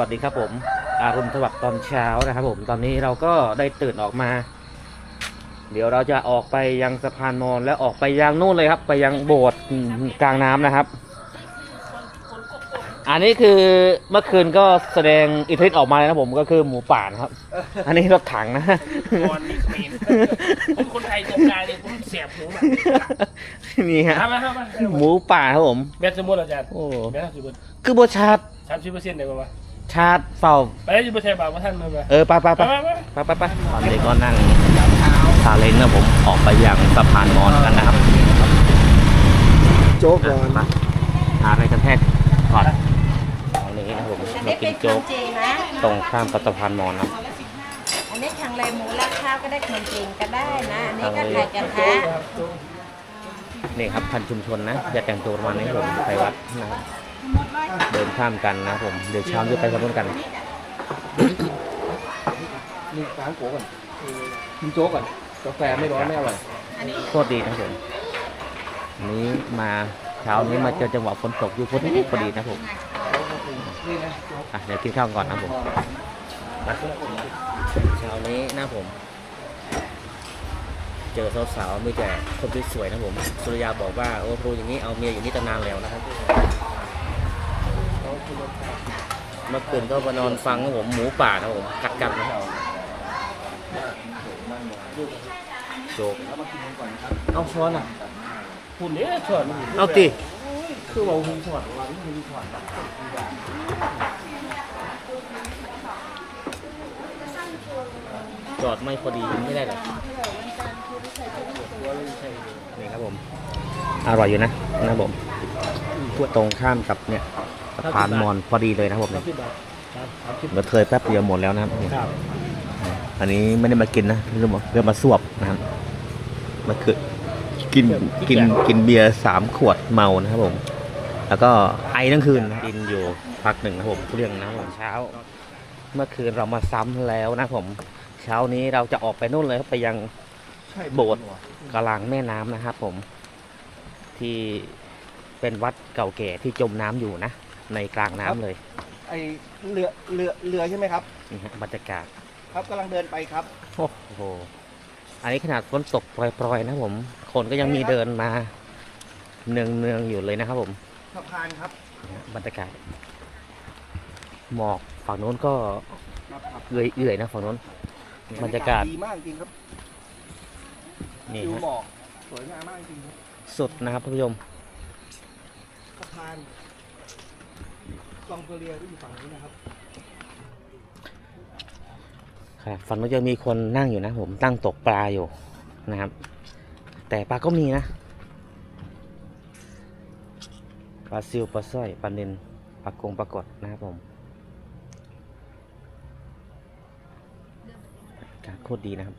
วัสดีครับผมอารุณสวัสดิ์ตอนเช้านะครับผมตอนนี้เราก็ได้ตื่นออกมา เดี๋ยวเราจะออกไปยังสะพานมอญและออกไปยังนู่นเลยครับ ไปยังโบสถ์กลางน้ำนะครับ อันนี้คือเมื่อคืนก็แสดงอิทธิฤทธิ์ออกมาแล้วนะผมก็คือหมูป่านะครับ อันนี้รถถังนะก่อนมีเขมรผมคนไทยตรงกลางเนี่ยผมเสียบหูมากนี่ฮะทำมาทำมาหมูป่าครับผมแบตสมมติอาจารย์โอ้แบตสมมติคือโบชาร์จสามสิบเปอร์เซ็นต์ได้ป่าวะ ชาร์จเฝ้า ไปแล้วจะไปใช้บ่าวว่าท่านมาไหมเออไปไปไปไปไปไปไปไปไปตอนนี้ก็นั่งซาเล้งนะผมออกไปยังสะพานมอญกันนะครับโจ๊กก่อนมาหาอะไรกันแทกก่อนตรงนี้นะผมอันมานี้กิเป็นนขนโจ๊กมจีนนะตรงข้ามกับสะพานมอญนะอันนี้ทางไรหมูราดข้าวก็ได้ขนมจีนก็ได้นะอันนี้ก็ไข่กระทะนี่ครับพันชุมชนนะอย่าแต่งตัวประมาณนี้ผมไปวัดนะครับ เดินข้ามกันนะครับผม เดี๋ยวเช้าจะไปสำรวจกัน นี่ล้างโก้ก่อนกินโจ๊กก่อน กาแฟไม่ร้อนไม่อร่อยโคตรดีนะครับผมอันนี้มาเช้านี้มาเจอจังหวะฝนตกอยู่พอดีพอดีนะผมอะเดี๋ยวกินข้าวก่อนนะผมเช้านี้หน้าผม เจอสาวๆมีแต่คนสวยๆนะผม สุริยาบอกว่าโอ้ครูอย่างนี้เอาเมียอยู่นี่ตั้งนานแล้วนะครับ เมื่อคืนก็มานอนฟังครับผมหมูป่านะผมกัดกันนะโจกเอาช้อนอะหุ่นนี้ชอนเอาติคือว่าหุ่นช็อตว่าหุ่นช็อตจอดไม่พอดีไม่ได้หรอกนี่ครับผม อร่อยอยู่นะนะผมตรงข้ามกับเนี่ย สะพานมอนพอดีเลยนะครับผมเนี่ยสิบบาทครับสามสิบเมื่อเคยแป๊บเดียวหมดแล้วนะครับนี่ครับ อันนี้ไม่ได้มากินนะเรื่องมาเรื่องมาสวบนะครับมาคือกินกินกินเบียร์สามขวดเมานะครับผม แล้วก็ไอทั้งคืนนะกินอยู่พักหนึ่งนะครับผมเรื่องนะครับผมเช้า เมื่อคืนเรามาซ้ำแล้วนะครับผม เช้านี้เราจะออกไปนู่นเลยครับไปยังใช่โบสถ์กลางแม่น้ำนะครับผม ที่เป็นวัดเก่าแก่ที่จมน้ำอยู่นะ ในกลางน้ำเลยไอเรือเรือเรือใช่ไหมครับ นี่ฮะบรรยากาศ ครับกำลังเดินไปครับ โอ้โห อันนี้ขนาดฝนตกปล่อยๆ นะผม คนก็ยังมีเดินมาเนืองๆอยู่เลยนะครับผมสะพานครับนี่ฮะบรรยากาศ หมอกฝั่งโน้นก็ครับครับเอื่อยๆนะฝั่งโน้น บรรยากาศดีมากจริงครับนี่ดูฮะหมอกสวยงามมากจริงครับสุดนะครับท่านผู้ชม สะพาน ลองเรือที่อยู่ฝั่งนี้นะครับครับฝั่งโน้นจะมีคนนั่งอยู่นะผมตั้งตกปลาอยู่นะครับ แต่ปลาก็มีนะปลาซิวปลาสร้อยปลาเนนปลากงปลากดนะครับผมกาศโคตรดีนะครับ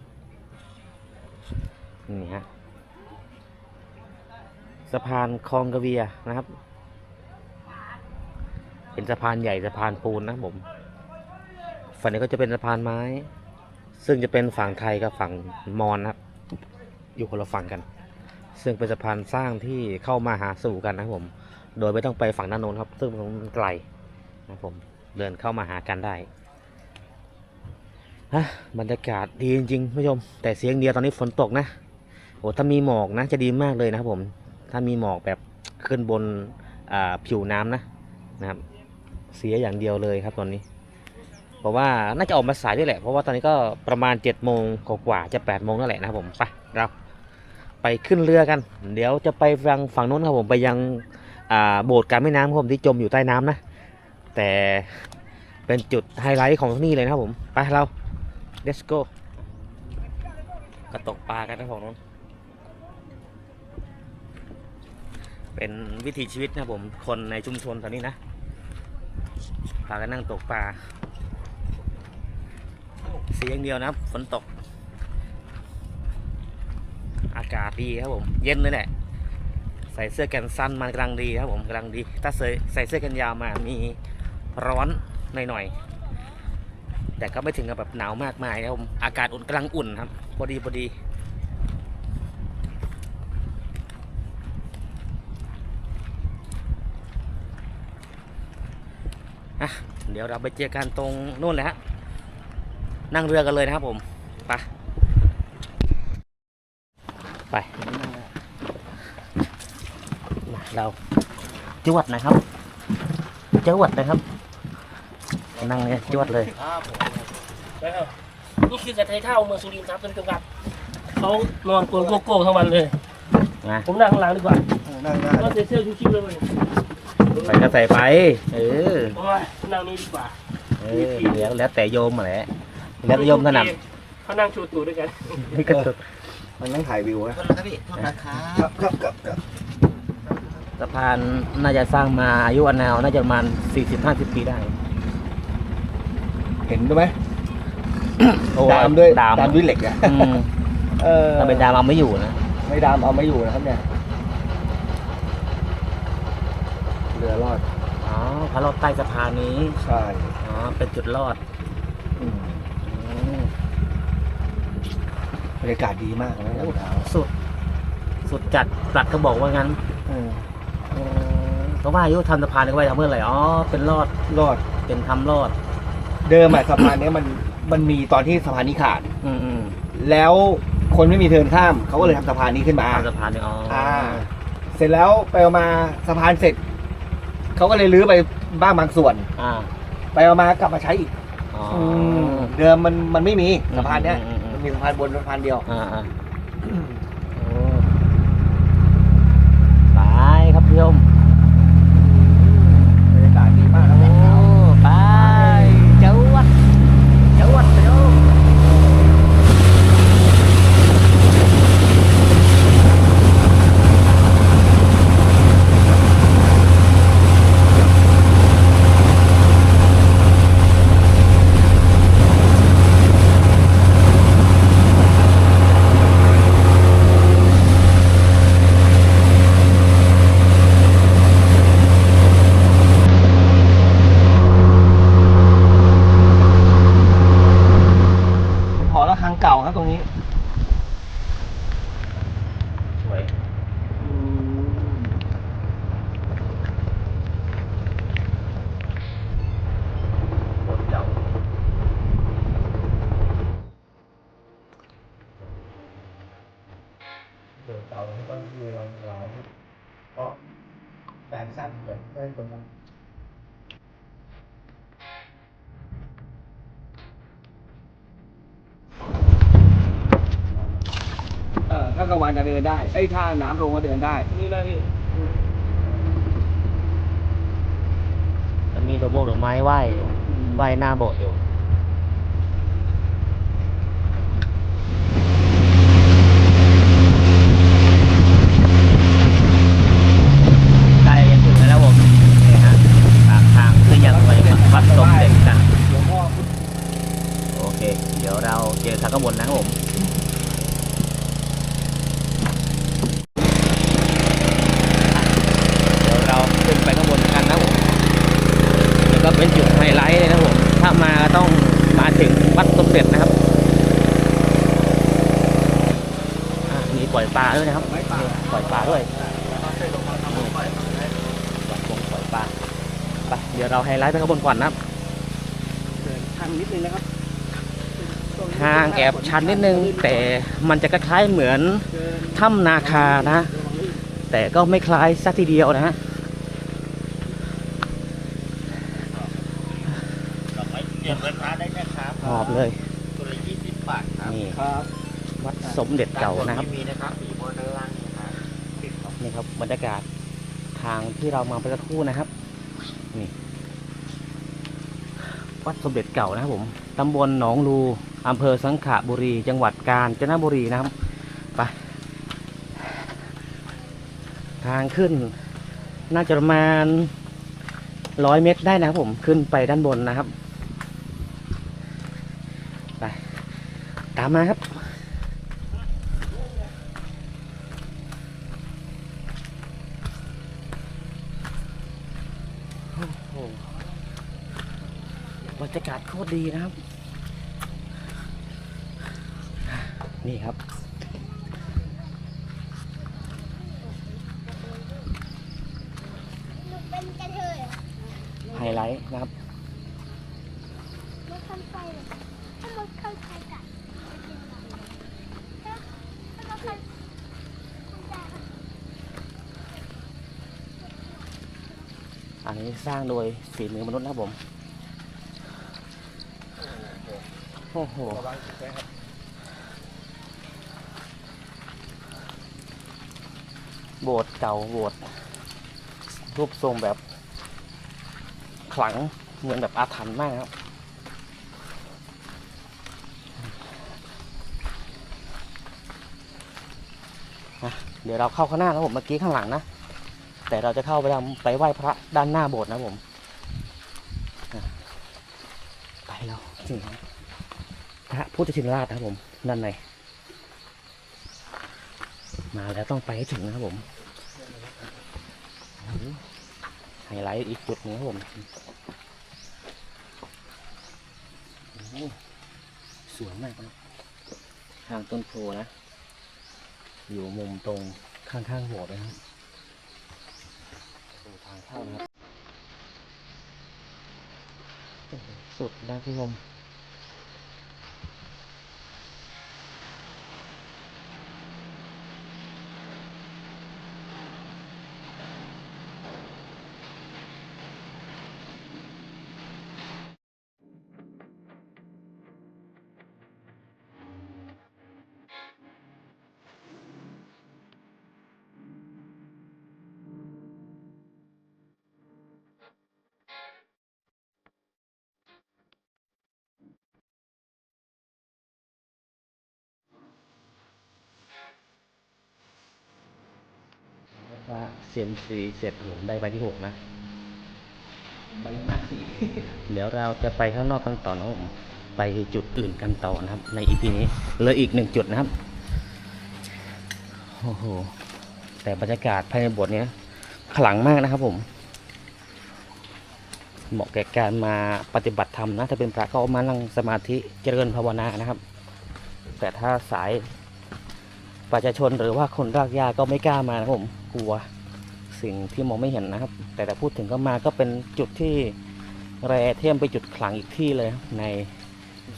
นี่ฮะสะพานคลองกระเวียนะครับ เป็นสะพานใหญ่สะพานปูนนะผมฝั่งนี้ก็จะเป็นสะพานไม้ ซึ่งจะเป็นฝั่งไทยกับฝั่งมอญนะครับ อยู่คนละฝั่งกัน ซึ่งเป็นสะพานสร้างที่เข้ามาหาสู่กันนะผม โดยไม่ต้องไปฝั่งด้านโน้นครับ ซึ่งมันไกลนะผมเดินเข้ามาหากันได้ฮะบรรยากาศดีจริงๆผู้ชม แต่เสียงเดียวตอนนี้ฝนตกนะโอ้ถ้ามีหมอกนะจะดีมากเลยนะครับผม ถ้ามีหมอกแบบขึ้นบนผิวน้ำนะนะครับ เสียอย่างเดียวเลยครับตอนนี้เพราะว่าน่าจะออกมาสายด้วยแหละ เพราะว่าตอนนี้ก็ประมาณ7จ็ดโมงกว่าจะ8ปดโมงนั่นแหละนะครับผมไปเราไปขึ้นเรือกัน เดี๋ยวจะไปฟังฝั่งโน้นครับผมไปยังโบสถ์กลารแม่น้ำครับผมที่จมอยู่ใต้น้ำนะ แต่เป็นจุดไฮไลท์ของที่นี่เลยนะครับผมไปเรา let's go กระตกปลากันนะฝั่งโน้นเป็นวิถีชีวิตนะผมคนในชุมชนตอนนี้นะ พากันนั่งตกปลาเสียงเดียวนะฝนตก อากาศดีครับผม เย็นเลยแหละใส่เสื้อแขนสั้นมันกำลังดีครับผมกำลังดี ถ้าใส่ใส่เสื้อแขนยาวมามีร้อนหน่อยๆแต่ก็ไม่ถึงกับแบบหนาวมากมายครับผมอากาศอุ่นกำลังอุ่นครับพอดีพอดี อะ เดี๋ยวดี๋ยวเราไปเจอกันตรงนู่นเลยฮะ นั่งเรือกันเลยนะครับผม ไป ไปมาเราจวดนะครับจวดนะครับ นั่งเนี่ยจวดเลยแล้วนี่คือกระเทยเท่าเมืองสุรินทร์ครับท่านผู้ชมครับเขานอนกลนโกโก้ทั้งวันเลยนะผมนั่งข้างหลังดีกว่านั่งได้ก็เซเสื้อชิวๆเลยใส่ก็ใส่ไป เออ โอ้ยนั่งนี่ดีกว่าเออแล้วแล้วแต่โยมมาแหละแล้วแต่โยมถนัดเขานั่งชูตูดด้วยกันนี่ก็สุดมันนั่งถ่ายวิวนะขอโทษครับพี่โทษนะครับครับครับครับสะพานน่าจะสร้างมาอายุอานาวน่าจะประมาณ40-50ปีได้ เห็นด้วยไหมโอ้ดามด้วยดามดามด้วยเหล็กอะอืมเออถ้าเป็นดามเอาไม่อยู่นะไม่ดามเอาไม่อยู่นะครับเนี่ยเรือรอดอ๋อ พระรอดใต้สะพานนี้ใช่อ๋อเป็นจุดรอดอืมอืมบรรยากาศดีมากนะยามเช้าสุด สุดจัดปลัดก็บอกว่างั้นเอออืมเพราะว่าอายุทำสะพานนี่ก็ไว้ทำเพื่ออะไรอ๋อเป็นรอดรอดเป็นทำรอด เดิมอะสะพานเนี้ยมันมันมีตอนที่สะพานนี้ขาด อืมอืมแล้วคนไม่มีเทินข้ามเขาก็เลยทำสะพานนี้ขึ้นมา ทำสะพานนี่อ๋อออ่า เสร็จแล้วไปเอามาสะพานเสร็จ เขาก็เลยรื้อไปบ้างบางส่วน อ่าไปเอามากลับมาใช้อีกอ๋อมเดิมมันมันไม่มีสะพานเนี้ยอืมอืมอืม มันมีสะพานบนสะพานเดียว อ่าอ่าโอ้ไปครับพี่ชม บรรยากาศดีมากนะ โอ้ไปเจ้าวัดเจ้าวัดไปดูหอระฆังเก่าครับตรงนี้ สวย เจ้า เดินเก่าแล้วก็มีรอยรอยเพราะแปลงสั้นแบบได้ตรงนั้นเออถ้ากลางวันจะเดินได้ไอ้ยถ้าน้ำลงก็เดินได้ นี่นะพี่จะมีดอกโบกดอกไม้ไหว้ไหว้หน้าโบสถ์อยู่ใกล้จะถึงแล้วผมนี่ฮะปากทางคือยังไปวัดสมเด็จกัน หลวงพ่อ โอเค เดี๋ยวเราเจอทางข้างบนนะครับผม เดี๋ยวเราขึ้นไปข้างบนกันนะครับผมแล้วก็เป็นจุดไฮไลท์เลยนะครับผม ถ้ามาก็ต้องมาถึงวัดสมเด็จนะครับอะมี ปล่อยปลาด้วยนะครับไม้ป่าปล่อยปลาด้วยเคยลงมาทำลงไปปล่อยปงปล่อยปลาไปเดี๋ยวเราไฮไลท์ไปข้างบนก่อนนะครับเดินทางนิดนึงนะครับทางแอบชันนิดนึง แต่มันจะคล้ายๆเหมือนเดินถ้ำนาคานะ แต่ก็ไม่คล้ายสักทีเดียวนะฮะดอกไม้เสียบไฟฟ้าได้นะครับหอบเลยตัวละยี่สิบบาทครับนี่ครับวัดสมเด็จเก่านะครับ บรรยากาศทางที่เรามาไปสักครู่นะครับ นี่วัดสมเด็จเก่านะครับผมตำบลหนองลูอำเภอสังขบุรี จังหวัดกาญจนบุรีนะครับไปทางขึ้น น่าจะประมาณร้อยเมตรได้นะครับผมขึ้นไปด้านบนนะครับไปตามมาครับ โอ้โหบรรยากาศโคตรดีนะครับ นี่ครับ ไฮไลท์นะครับอันนี้สร้างโดยฝีมือมนุษย์นะครับผม โอ้โห ระวังไว้ครับ โบสถ์เก่าโบสถ์รูปทรงแบบ ขลังเหมือนแบบอาถรรพ์มากครับ เดี๋ยวเราเข้าข้างหน้าแล้วผมเมื่อกี้ข้างหลังนะ แต่เราจะเข้าไปทำไปไหว้พระด้านหน้าโบสถ์นะผม ไปแล้วถึงพระพุทธชินราชครับผมด้านใน มาแล้วต้องไปให้ถึงนะครับผมไฮไลท์อีกจุดหนึงครับผมโอ้โหสวยมากนะทางต้นโพนะ อยู่มุมตรงข้างๆโบสถ์นะครับดูทางเข้านะครับโอ้โหสุดนะพี่ชม เซียมซีเสร็จผมได้ใบที่หกนะ ใบหน้าสีเดี๋ยวเราจะไปข้างนอกกันต่อนะผมไปจุดอื่นกันต่อนะครับ ในอีพีนี้เหลืออีกหนึ่งจุดนะครับโอ้โหแต่บรรยากาศภายในโบสถ์เนี้ยขลังมากนะครับผม เหมาะแก่การมาปฏิบัติธรรมนะถ้าเป็นพระก็มานั่งสมาธิเจริญภาวนานะครับ แต่ถ้าสายประชาชนหรือว่าคนรากหญ้าก็ไม่กล้ามานะครับผมกลัว สิ่งที่มองไม่เห็นนะครับ แต่แต่พูดถึงก็มาก็เป็นจุดที่แรเทมไปจุดขลังอีกที่เลยครับใน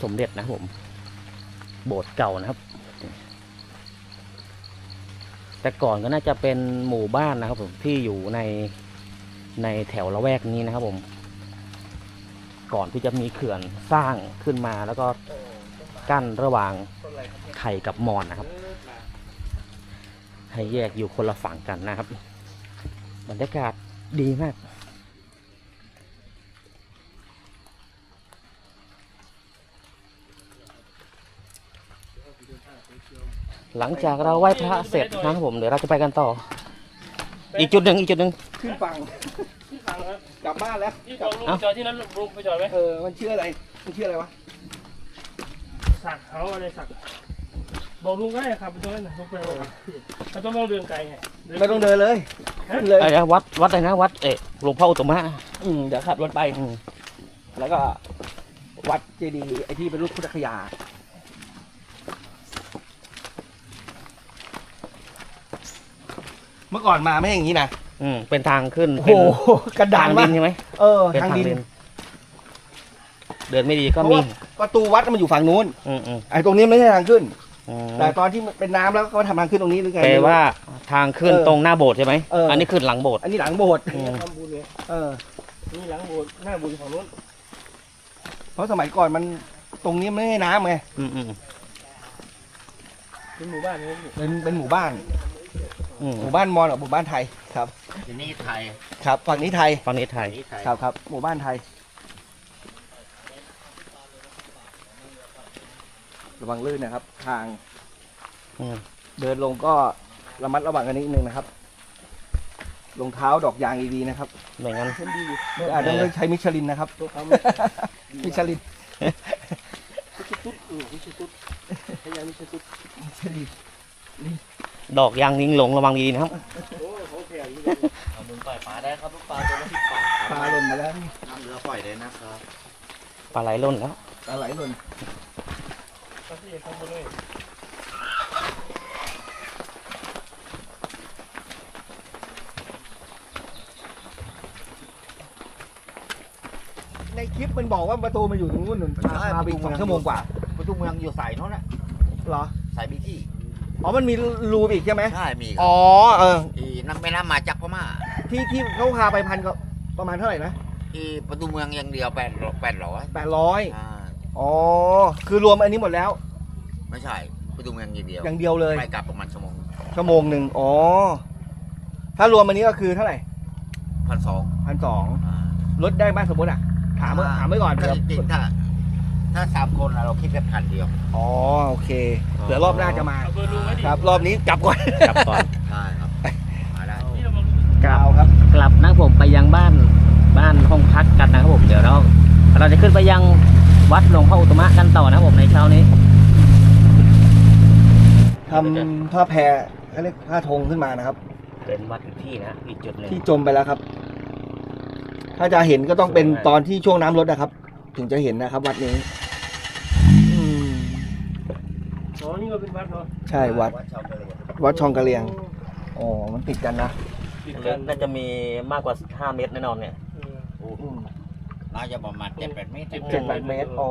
สมเด็จนะครับผม โบสถ์เก่านะครับ แต่ก่อนก็น่าจะเป็นหมู่บ้านนะครับผมที่อยู่ในในแถวละแวกนี้นะครับผม ก่อนที่จะมีเขื่อนสร้างขึ้นมาแล้วก็กั้นระหว่างไรครับเนี่กับมอญนะครับ ให้แยกอยู่คนละฝั่งกันนะครับ บรรยากาศดีมาก หลังจากเราไหว้พระเสร็จนะครับผมเดี๋ยวเราจะไปกันต่อ อีกจุดหนึ่งอีกจุดหนึ่งขึ้นฝั่งที่ฟังนะครับกลับบ้านแล้วที่กบลัอบกลุงไปจอดที่นั้นลุงไปจอดไหมเออมันชื่ออะไรมันชื่ออะไรวะสักเขาอะไรสักบอกลุงก็ได้ครับไปตรงนั้นนะลุงไปบอกเราต้องต้องเดินไกลไงไม่ต้องเดินเลย ขึ้นเลยเอ้ยวัดวัดอะไรนะวัดเอ๊ะหลวงพ่ออุตตมะอืมเดี๋ยวขับรถไปอืมแล้วก็วัดเจดีย์ไอที่เป็นรูปพุทธคยา เมื่อก่อนมาไม่อย่างนี้นะอืมเป็นทางขึ้นโอ้เป็นโหกระดาทานงมาดิกนใช่ไหมเออเป็นทางดิน เดินไม่ดีก็เพราะมีว่า ประตูวัดมันอยู่ฝั่งนู้นอืมอืมไอ้ตรงนี้ไม่ใช่ทางขึ้น อืมแต่ตอนที่มันเป็นน้ำแล้วก็ทำทางขึ้นตรงนี้หรือไงแปลไม่รู้ว่า ทางขึ้นเออตรงหน้าโบสถ์ใช่ไหมเอออั นนี้ขึ้นหลังโบสถ์ อันนี้หลังโบสถ์อืมทำบุญเลยเออ นี่หลังโบสถ์หน้าโบุญของนู้นเพราะสมัยก่อนมันตรงนี้ไม่ให้น้ำไงอืมอืมเป็นหมู่บ้านนี้เป็นเป็นหมู่บ้าน อืมหมู่บ้านมอญกับหมู่บ้านไทยครับ ที่นี่ไทยครับฝั่งนี้ไทยฝั่งนี้ไทย นี่ไทยครับครับหมู่บ้านไทย ระวังลื่นนะครับ ทางอืม เดินลงก็ ระมัดระวังกันนิดนึงนะครับรองเท้าดอกยางดีๆนะครับไม่งั้นคนดีไม่อาจจะต้องใช้มิชลินนะครับ ตัวเขามิชลินไม่ใช่ตุ๊ดอือไม่ใช่ตุ๊ดพยายามไม่ใช่ตุ๊ดมิชลินดอกยางลิงหลงระวังดีๆนะครับโอ้เขาแพงอยู่เอามือปล่อยปลาได้ครับลูกปลาตัวละสิบบาทคปรับลาหล่นมาแล้วน้ำเรือปล่อยได้นะครับปลาไหลล่นแล้วปลาไหลหล่นเขาที่เขาไปเลย ในคลิ ปมันบอกว่าประตูมันอยู่ตรงนู้นนู่นพาพาไปอีกสองชั่วโมงกว่าประตูเมืองอยู่สายโน้นน่ะเหรอสายบีที่อ๋อมันมีรูอีกใช่ไหมใช่มีครัอ๋อเออที่นักแม่น้ำมาจากพม่าที่ที่เขาพาไปพันก็ประมาณเท่าไหร่นะที่ประตูเมืองอย่างเดียวแปดแปดร้อยแปดร้อยอ่าอ๋อคือรวมอันนี้หมดแล้ว ไม่ใช่ประตูเมืองอย่างเดียวอย่างเดียวเลยไปกลับประมาณชั่วโมงชั่วโมงหนึ่งอ๋อถ้ารวมอันนี้ก็คือเท่าไหร่พันสองพันสองลดได้ไหมสมมติอะ ถามไว้ถามไว้ก่อนถ้าเผื่อจริงๆถ้า ถ้าสามคนน่ะเราคิดแค่พันเดียว อ๋อโอเคเผื่อรอบหน้าจะมา เอาเบอร์ลุงไว้ดิครับ รอบนี้กลับก่อนกลับก่อน ใช่ครับมาได้ นี่เรามากลับเอาครับ กลับนะผมไปยังบ้านบ้านห้องพักกันนะครับผมเดี๋ยวเราเราจะขึ้นไปยังวัดหลวงพ่ออุตมะกันต่อนะครับผมในเช้านี้ ทำผ้าแพรเขาเรียกผ้าธงขึ้นมานะครับ เป็นวัดอีกที่นะอีกจุดหนึ่งที่จมไปแล้วครับ ถ้าจะเห็นก็ต้องเป็นตอนที่ช่วงน้ำลดนะครับ ถึงจะเห็นนะครับ วัดนี้อืมอ๋อนี่ก็เป็นวัดเนาะใช่วัด วัดชาวกะเหรี่ยงวัดชองกะเลียงอ๋อมันติดกันนะติดกันน่าจะมีมากกว่า5เมตรแน่นอนเนี่ยเอออืมน่าจะประมาณเจ็ดแปดเมตรเจ็ดเจ็ดแปดเมตรอ๋อ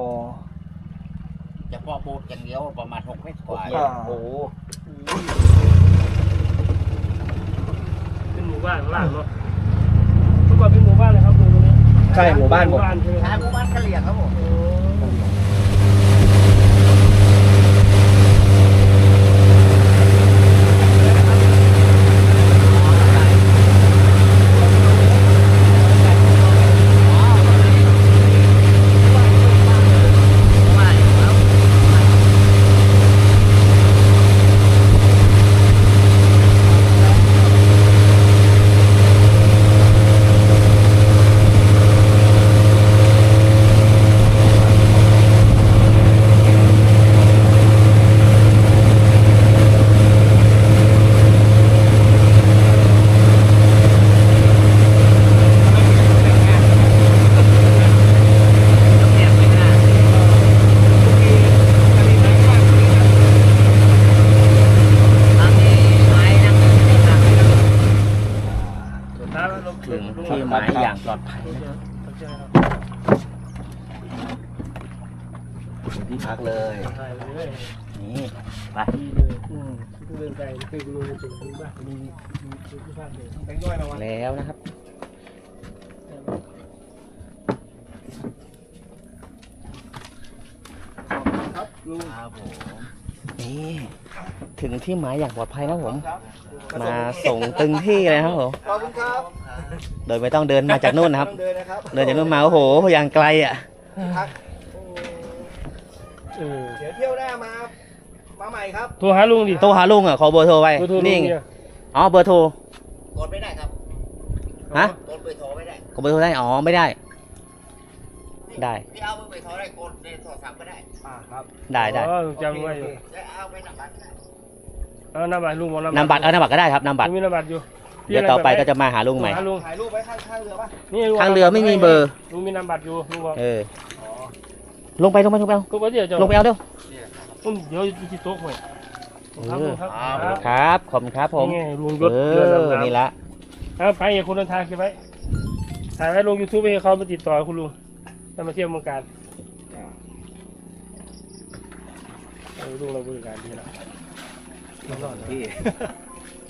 เฉพาะบูธอย่างเดียวประมาณหกเมตรกว่าอ่าโอ้โหเป็นหมู่บ้านข้างล่างเนาะ ใช่หมู่บ้านหมด ใช่ไหมคใช่รับหมู่บ้านกะเหรี่ยงครับผม โอ้ สุดท้ายแล้วลง ถึงที่หมายอย่างปลอดภัยนะ ที่พักเลย ใช่เลย นี่ไป ดีเลย อืม เดินไปคือลุงจะถึงบ้านมีมีที่บ้านเลย แบงค์ย่อยมาวะแล้วนะครับครับลุงครับผมนี่ถึงที่หมายอย่างปลอดภัยนะครับผมครับมาส่งตึงที่เลยนะครับผมขอบคุณครับ โดยไม่ต้องเดินมาจากนู่นนะครับต้องเดินนะครับเดินจากนู่นมาโอ้โหอย่างไกลอะพักเออเดี๋ยวเที่ยวหน้ามา มาใหม่ครับ โทรหาลุงดิ โทรหาลุงอะขอเบอร์โทรไว้เบอร์โทรลุนี่งเนี่ย อ๋อเบอร์โทร กดไม่ได้ครับฮะ กดเบอร์โทรไม่ได้ขอเบอร์โทรได้ อ๋อไม่ได้ได้ พี่เอาเบอร์โทรได้กดในโทรศัพท์ก็ได้อ่าครับได้ได้อ๋อจำไว้อยู่แล้วเอาไปนำบัตรก็ได้เอานามบัตรลุงบอกนำบัตรเอานำบัตรก็ได้ครับนำบัตรลุงมีนามบัตรอยู่เดี๋ยวต่อไปก็จะมาหาลุงใหม่หาลุงถ่ายรูปไว้ข้างข้างเรือป่ะนี่ลุงทางเรือไม่มีเบอร์ ลุงมีนามบัตรอยู่ลุงบอกเออ ลงไปลงไปลงไปเอา ก็ว่าเดี๋ยวจะลงไปเอาเร็ว ลุงเดี๋ยวจะโต๊ะหวยครับลุงครับครับขอบคุณครับผมนี่ไงลุงยศเอเรืออดำน้ำนี่ละเอาไปอย่าคนเดินทางใช่ไหมถ่ายไว้ลงยูทูบให้เขามาติดต่อคุณลุงจะมาเที่ยวเมืองการเออลุงเราบริการดีนะพี่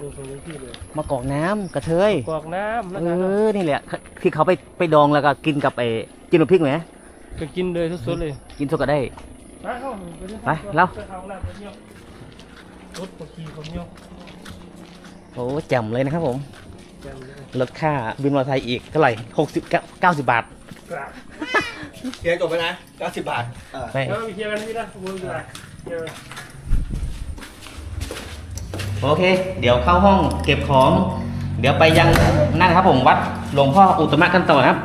ลุงคนนี้ที่เลยมากอกน้ำกระเทยกรอกน้ำแล้วเอกันอนี่แหละที่เขาไปไปดองแล้วก็กินกับไอ้กินกับพริกไหมก็กินเลยสดๆเลยกินสดก็ได้ ไปเข้าไปเถอะไปเราไปเข้าน้ำไปเที่ยวรถปขี่ผมเที่ยวโอ้แจ่มเลยนะครับผมแจ่มเลยลดค่าบินมอเตอร์ไซค์อีกเท่าไหร่หกสิบเก้าสิบบาทเคลียร์จบไปนะ90บาทเออไม่แล้วไปเที่ยวกันที่นั่นคุณลุงไปเที่ยวกันโอเค เดี๋ยวเข้าห้องเก็บของ เดี๋ยวไปยังนั่นครับผมวัดหลวงพ่ออุตตมะกันต่อครับ